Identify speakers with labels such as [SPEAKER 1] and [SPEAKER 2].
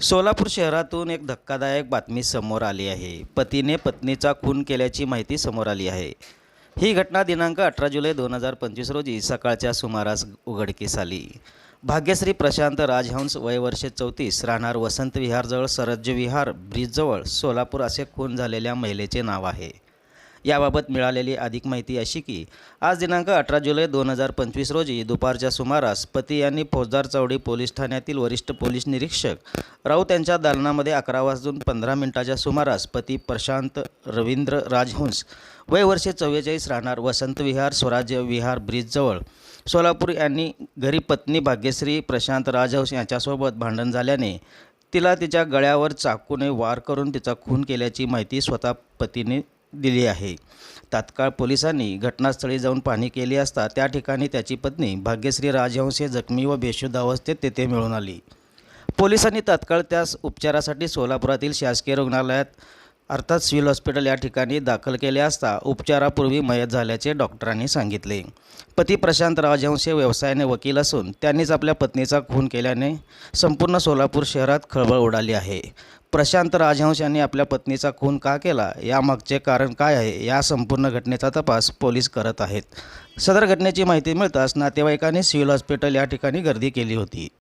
[SPEAKER 1] सोलापूर शहरातून एक धक्कादायक बातमी समोर आली आहे. पतीने पत्नीचा खून केल्याची माहिती समोर आली आहे. ही घटना दिनांक अठरा जुलै दोन हजार पंचवीस रोजी सकाळच्या सुमारास उघडकीस आली. भाग्यश्री प्रशांत राजहंस वयवर्ष चौतीस राहणार वसंत विहारजवळ सरज्ज विहार ब्रिजजवळ सोलापूर असे खून झालेल्या महिलेचे नाव आहे. याबाबत मिळालेली अधिक माहिती अशी की आज दिनांक अठरा जुलै दोन हजार पंचवीस रोजी दुपारच्या सुमारास पती यांनी फौजदार चौडी पोलीस ठाण्यातील वरिष्ठ पोलीस निरीक्षक राऊत यांच्या दालनामध्ये अकरा वाजून पंधरा मिनिटाच्या सुमारास पती प्रशांत रवींद्र राजहंस वय वर्षे चव्वेचाळीस राहणार वसंत विहार स्वराज्य विहार ब्रिजजवळ सोलापूर यांनी घरी पत्नी भाग्यश्री प्रशांत राजहंस यांच्यासोबत भांडण झाल्याने तिला तिच्या गळ्यावर चाकूने वार करून तिचा खून केल्याची माहिती स्वतः पतीने दिली आहे. तात्काळ पोलिसांनी घटनास्थळी जाऊन पाहणी केली असता त्या ठिकाणी त्याची पत्नी भाग्यश्री राजहंस हे जखमी व बेशुद्ध अवस्थेत तेथे मिळून आली. पोलिसांनी तात्काळ त्यास उपचारासाठी सोलापुरातील शासकीय रुग्णालयात अर्थात सिव्हिल हॉस्पिटल या ठिकाणी दाखल केले असता उपचारापूर्वी मयत झाल्याचे डॉक्टरांनी सांगितले. पती प्रशांत राजहंस हे व्यवसायाने वकील असून त्यांनीच आपल्या पत्नीचा खून केल्याने संपूर्ण सोलापूर शहरात खळबळ उडाली आहे. प्रशांत राजहंस यांनी आपल्या पत्नीचा खून का केला? यामागचे कारण काय आहे? या संपूर्ण घटनेचा तपास पोलीस करत आहेत. सदर घटनेची माहिती मिळताच नातेवाईकांनी सिव्हिल हॉस्पिटल या ठिकाणी गर्दी केली होती.